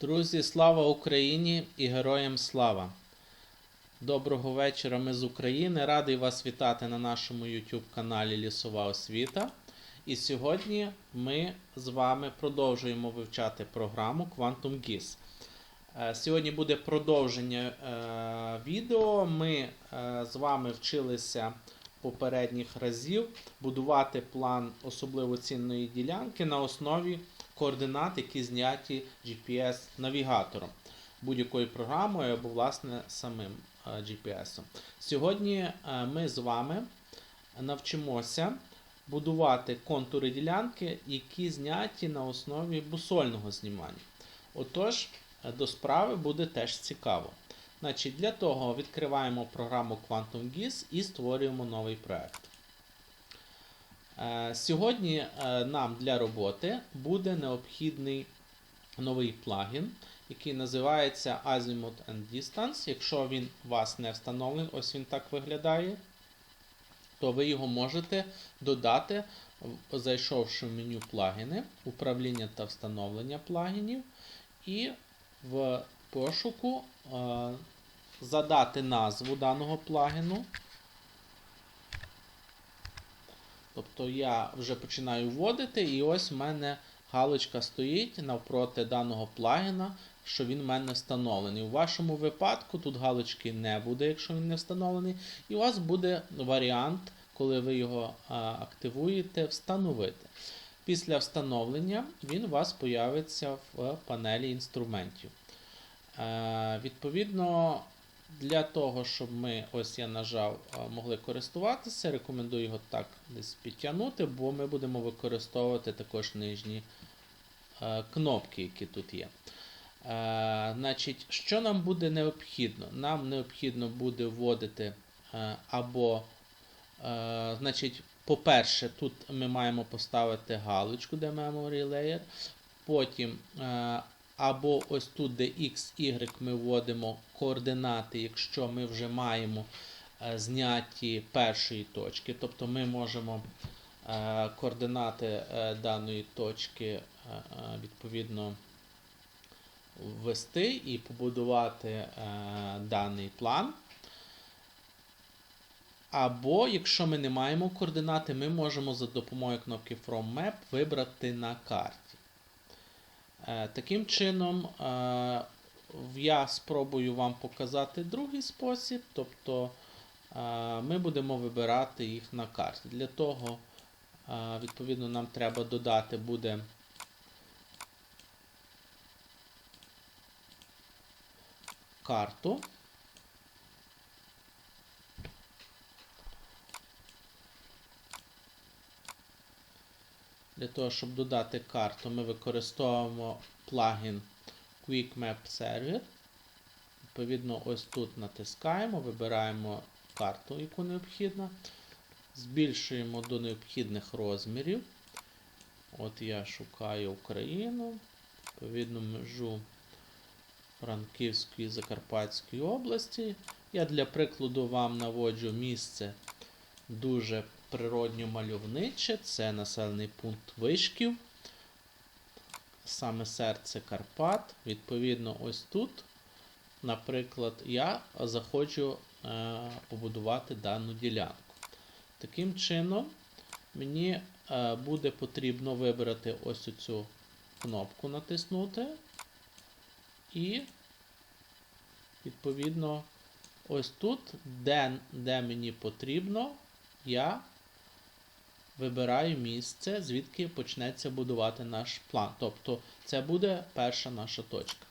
Друзі, слава Україні і героям слава! Доброго вечора, ми з України. Радий вас вітати на нашому YouTube каналі Лісова освіта. І сьогодні ми з вами продовжуємо вивчати програму Quantum GIS. Е, Сьогодні буде продовження е, відео. Ми е, з вами вчилися попередніх разів будувати план особливо цінної ділянки на основі координат, які зняті GPS-навігатором будь-якою програмою або, власне, самим е, GPS. Сьогодні е, ми з вами навчимося будувати контури ділянки, які зняті на основі бусольного знімання. Отож, е, до справи буде теж цікаво. Значить, для того відкриваємо програму Quantum GIS і створюємо новий проект. Е, Сьогодні е, нам для роботи буде необхідний новий плагін, який називається Azimuth and Distance. Якщо він у вас не встановлений, ось він так виглядає, то ви його можете додати, зайшовши в меню плагіни, управління та встановлення плагінів, і в пошуку е, задати назву даного плагіну. Тобто я вже починаю вводити, і ось в мене галочка стоїть навпроти даного плагіна, що він в мене встановлений. У вашому випадку тут галочки не буде, якщо він не встановлений. І у вас буде варіант, коли ви його активуєте, встановити. Після встановлення він у вас появиться в панелі інструментів. Е, відповідно, для того, щоб ми, ось я нажав, могли користуватися, рекомендую його так десь підтягнути, бо ми будемо використовувати також нижні кнопки, які тут є. Значить, що нам буде необхідно? Нам необхідно буде вводити або, значить, по-перше, тут ми маємо поставити галочку, де Memory Layer. Потім або ось тут, де X, Y ми вводимо координати, якщо ми вже маємо е, зняті першої точки. Тобто ми можемо е, координати е, даної точки відповідно ввести і побудувати даний план. Або, якщо ми не маємо координати, ми можемо за допомогою кнопки From Map вибрати на карті. Е, Таким чином, е, я спробую вам показати другий спосіб, тобто е, ми будемо вибирати їх на карті. Для того, відповідно, нам треба додати буде карту. Для того, щоб додати карту, ми використовуємо плагін Quick Map Server. Відповідно, ось тут натискаємо, вибираємо карту, яку необхідно. Збільшуємо до необхідних розмірів. От я шукаю Україну. Відповідно, межу Франківської і Закарпатської області. Я для прикладу вам наводжу місце дуже природньо мальовниче. Це населений пункт Вишків. Саме серце Карпат. Відповідно, ось тут, наприклад, я захочу е, побудувати дану ділянку. Таким чином, мені е, буде потрібно вибрати ось цю кнопку натиснути. І, відповідно, ось тут, де, де мені потрібно, я вибираю місце, звідки почнеться будувати наш план. Тобто це буде перша наша точка.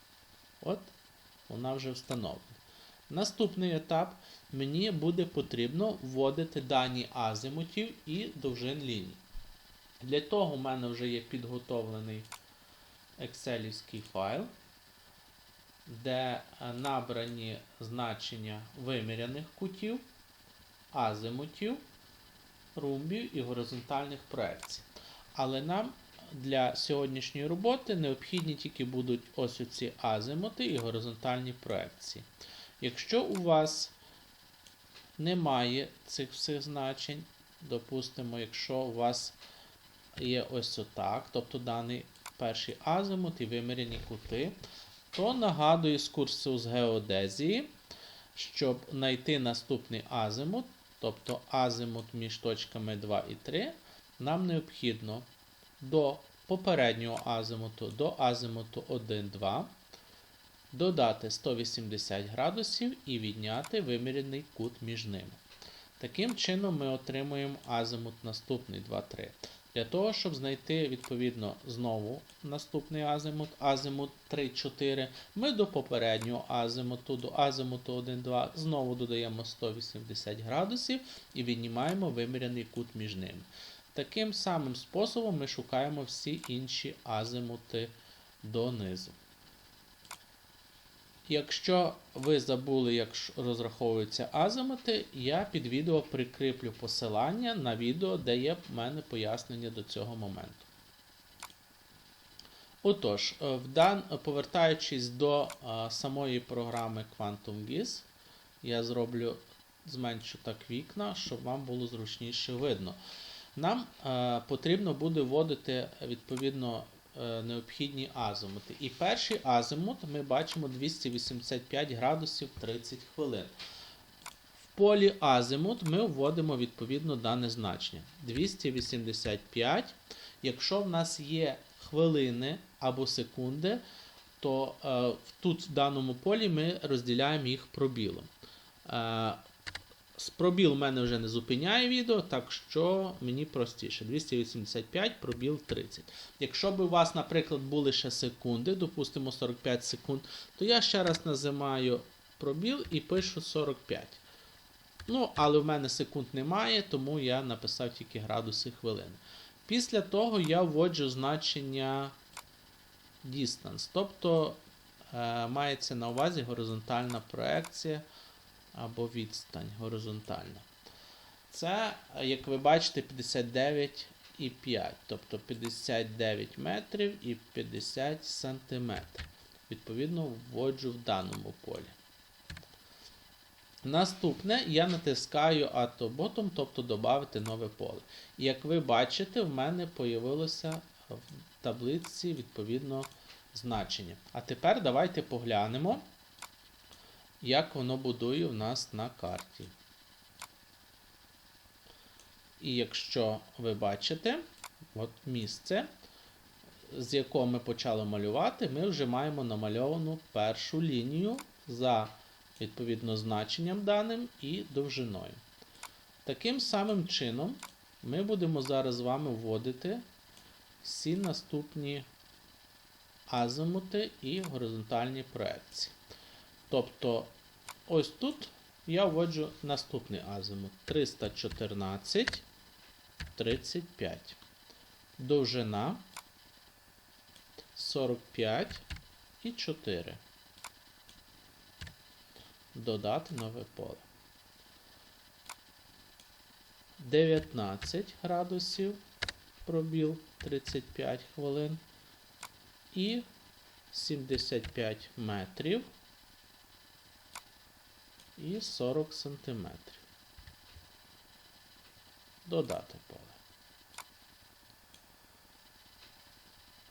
От, вона вже встановлена. Наступний етап мені буде потрібно вводити дані азимутів і довжин ліній. Для того в мене вже є підготовлений екселівський файл, де набрані значення виміряних кутів, азимутів, румбів і горизонтальних проекцій. Але нам для сьогоднішньої роботи необхідні тільки будуть ось оці азимути і горизонтальні проекції. Якщо у вас немає цих всіх значень, допустимо, якщо у вас є ось отак, тобто даний перший азимут і виміряні кути, то нагадую з курсу з геодезії, щоб знайти наступний азимут, тобто азимут між точками 2 і 3, нам необхідно до попереднього азимуту до азимуту 1, 2 додати 180 градусів і відняти вимірений кут між ними. Таким чином ми отримуємо азимут наступний 2, 3. Для того, щоб знайти відповідно знову наступний азимут, азимут 3, 4, ми до попереднього азимуту, до азимуту 1, 2 знову додаємо 180 градусів і віднімаємо виміряний кут між ними. Таким самим способом ми шукаємо всі інші азимути донизу. Якщо ви забули, як розраховуються азимути, я під відео прикріплю посилання на відео, де є в мене пояснення до цього моменту. Отож, е, в дан... повертаючись до е, самої програми Quantum GIS, я зроблю, зменшу так вікна, щоб вам було зручніше видно. Нам е, потрібно буде вводити відповідно необхідні азимути. І перший азимут ми бачимо 285 градусів 30 хвилин. В полі азимут ми вводимо відповідно дане значення. 285. Якщо в нас є хвилини або секунди, то е, тут в даному полі ми розділяємо їх пробілом. Е, пробіл в мене вже не зупиняє відео, так що мені простіше. 285, пробіл 30. Якщо б у вас, наприклад, були ще секунди, допустимо 45 секунд, то я ще раз назимаю пробіл і пишу 45. Ну, але в мене секунд немає, тому я написав тільки градуси хвилини. Після того я вводжу значення distance, тобто е, мається на увазі горизонтальна проекція або відстань горизонтальна. Це, як ви бачите, 59,5, тобто 59 метрів і 50 сантиметрів. Відповідно, вводжу в даному полі. Наступне я натискаю Add to Bottom, тобто додати нове поле. І як ви бачите, в мене появилося в таблиці відповідно значення. А тепер давайте поглянемо як воно будує в нас на карті. І якщо ви бачите, от місце, з якого ми почали малювати, ми вже маємо намальовану першу лінію за відповідно значенням даним і довжиною. Таким самим чином ми будемо зараз з вами вводити всі наступні азимути і горизонтальні проекції. Тобто, ось тут я вводжу наступний азимут 314, 35. Довжина 45 і 4. Додати нове поле. 19 градусів пробіл 35 хвилин. І 75 метрів і 40 сантиметрів. Додати поле.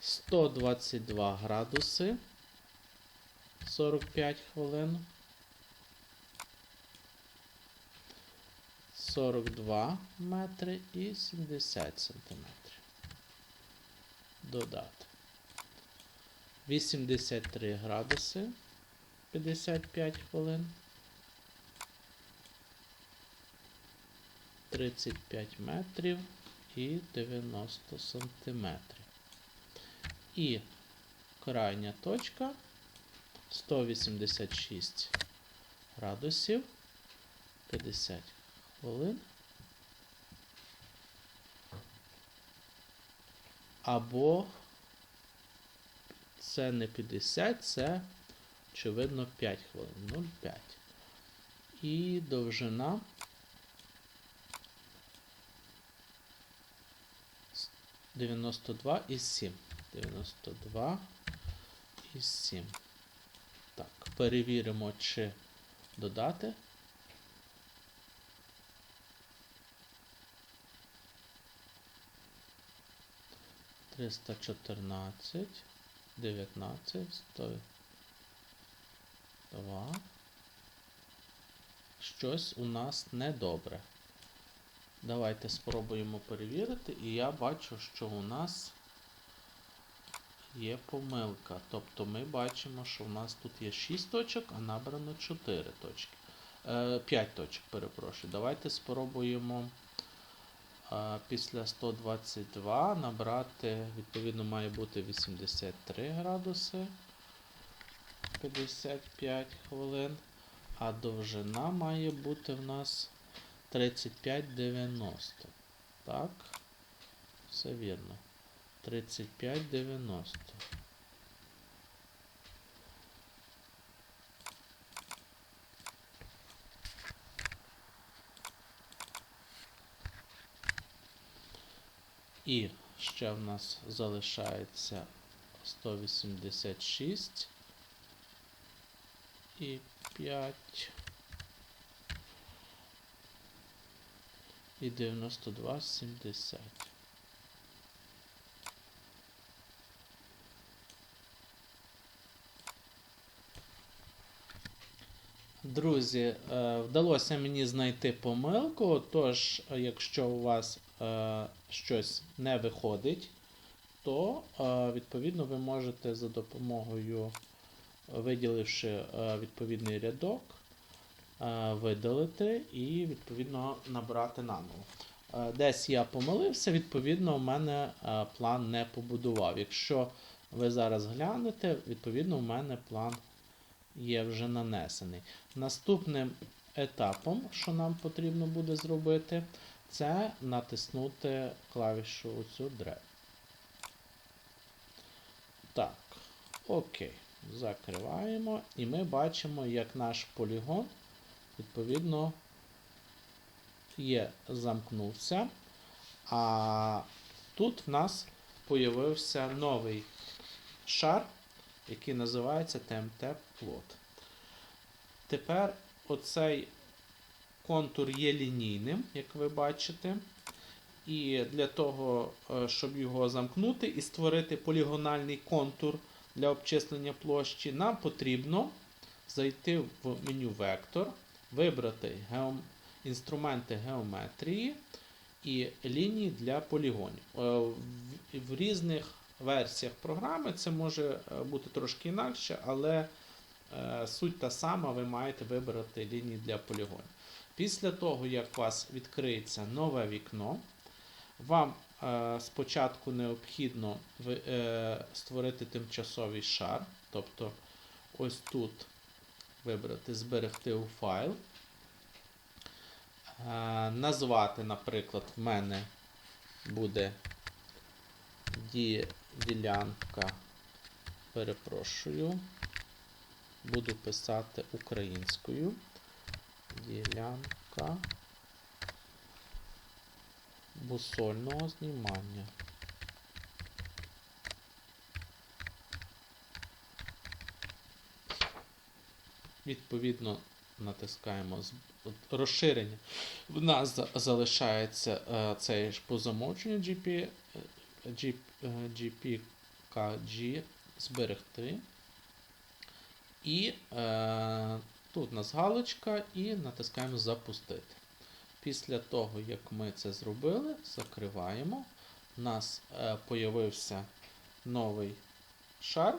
122 градуси 45 хвилин. 42 метри і 70 сантиметрів. Додати. 83 градуси 55 хвилин. 35 метрів і 90 сантиметрів. І крайня точка 186 градусів 50 хвилин. Або це не 50, це, очевидно, 5 хвилин. 0,5. І довжина 92 і 7. 92 і 7. Так, перевіримо, чи додати. Триста чотирнадцять, дев'ятнадцять, сто Два. Щось у нас недобре. Давайте спробуємо перевірити, і я бачу, що у нас є помилка. Тобто ми бачимо, що у нас тут є 6 точок, а набрано 4 точки. Е, 5 точок, перепрошую. Давайте спробуємо е, після 122 набрати, відповідно, має бути 83 градуси 55 хвилин. А довжина має бути в нас 35,90. Так? Все вірно. 35,90. І ще в нас залишається 186 і 5 і 92,70. Друзі, е, вдалося мені знайти помилку, тож, е, якщо у вас е, щось не виходить, то відповідно ви можете за допомогою, виділивши відповідний рядок, видалити і відповідно набрати наново. Е, Десь я помилився, відповідно, у мене е, план не побудував. Якщо ви зараз глянете, відповідно, у мене план є вже нанесений. Наступним етапом, що нам потрібно буде зробити, це натиснути клавішу оцю Drag. Так, окей. Закриваємо. І ми бачимо, як наш полігон, відповідно, є, замкнувся. А тут в нас появився новий шар, який називається TMT плот. Тепер оцей контур є лінійним, як ви бачите. І для того, е, щоб його замкнути і створити полігональний контур для обчислення площі, нам потрібно зайти в меню Вектор, вибрати геом... інструменти геометрії і лінії для полігонів. Е, В, різних версіях програми це може е, бути трошки інакше, але е, суть та сама, ви маєте вибрати лінії для полігонів. Після того, як у вас відкриється нове вікно, вам спочатку необхідно створити тимчасовий шар. Тобто ось тут вибрати зберегти у файл. Е, назвати, наприклад, в мене буде ділянка. Перепрошую. Буду писати українською. Ділянка бусольного знімання. Відповідно, натискаємо розширення. В нас залишається е, цей ж по замовченню GP, е, G- е, GPKG зберегти. І е, тут у нас галочка, і натискаємо запустити. Після того, як ми це зробили, закриваємо. У нас е, появився новий шар,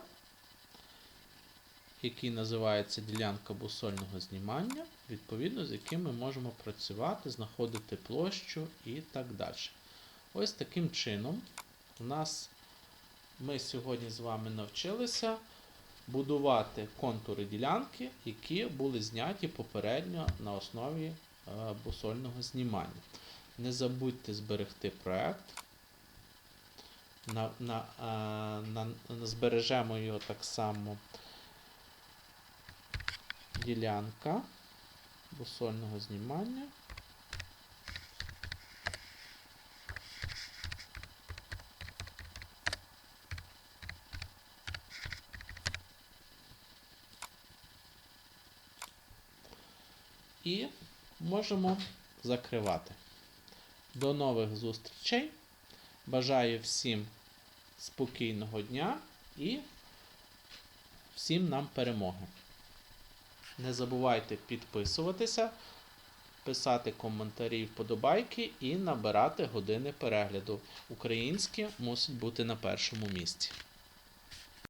який називається ділянка бусольного знімання, відповідно з яким ми можемо працювати, знаходити площу і так далі. Ось таким чином у нас ми сьогодні з вами навчилися будувати контури ділянки, які були зняті попередньо на основі е, бусольного знімання. Не забудьте зберегти проект. На, на, е, на, на, збережемо його так само ділянка бусольного знімання. І можемо закривати. До нових зустрічей. Бажаю всім спокійного дня і всім нам перемоги. Не забувайте підписуватися, писати коментарі, вподобайки і набирати години перегляду. Українські мусить бути на першому місці.